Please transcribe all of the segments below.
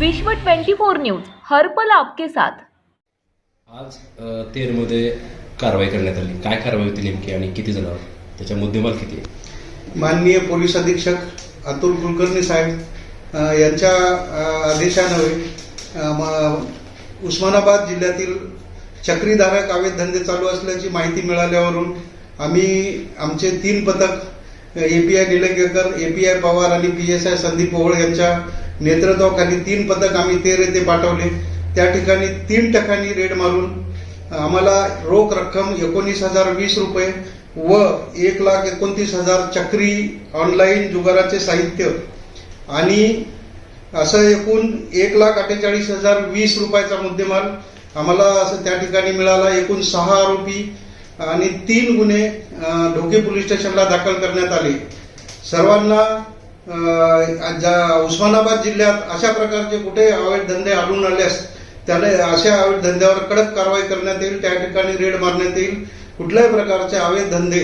विश्व 24 न्यूज हर्पल आपके साथ. आज तेरमध्ये कारवाई करण्यात आली. काय कारवाई होती नेमकी आणि किती जणांवर त्याच्या मुद्देमाल किती आहे? माननीय पोलीस अधीक्षक अतुल कुलकर्णी साहेब यांच्या आदेशान्वये उस्मानाबाद जिल्ह्यातील चक्रीधारक अवैध धंदे चालू असल्याची माहिती मिळाल्यावरून आम्ही आमचे तीन पथक एपीआय निलंगेकर एपीआय पवार आणि P S I Sandeep Ohol यांच्या नेतृत्वाखाली तीन पथक आम्ही तेरे ते पाठवले. त्या ठिकाणी तीन टक्क्यांनी रेड मारून आम्हाला रोख रक्कम एकोणीस हजार वीस रुपये व एक लाख एकोणतीस हजार चक्री ऑनलाईन जुगाराचे साहित्य. आणि असं एकूण एक लाख अठ्ठेचाळीस हजार वीस रुपयाचा मुद्देमाल आम्हाला असं त्या ठिकाणी मिळाला. एकूण सहा आरोपी आणि तीन गुन्हे ढोके पोलीस स्टेशनला दाखल करण्यात आले. सर्वांना ज्या उस्मानाबाद जिल्ह्यात अशा प्रकारचे कुठे अवैध धंदे आढळून आल्यास त्याला अशा अवैध धंद्यावर कडक कारवाई करण्यात येईल त्या ठिकाणी रेड मारण्यात येईल. कुठल्याही प्रकारचे अवैध धंदे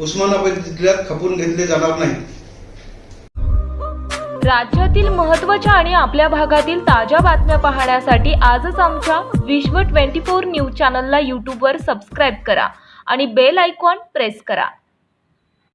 उस्मानाबाद जिल्ह्यात खपून घेतले जाणार नाहीत. राज्यातील महत्त्वाच्या आणि आपल्या भागातील ताज्या बातम्या पाहण्यासाठी आजच आमच्या विश्व 24 न्यूज चॅनलला यूट्यूबवर सबस्क्राईब करा आणि बेल आयकॉन प्रेस करा.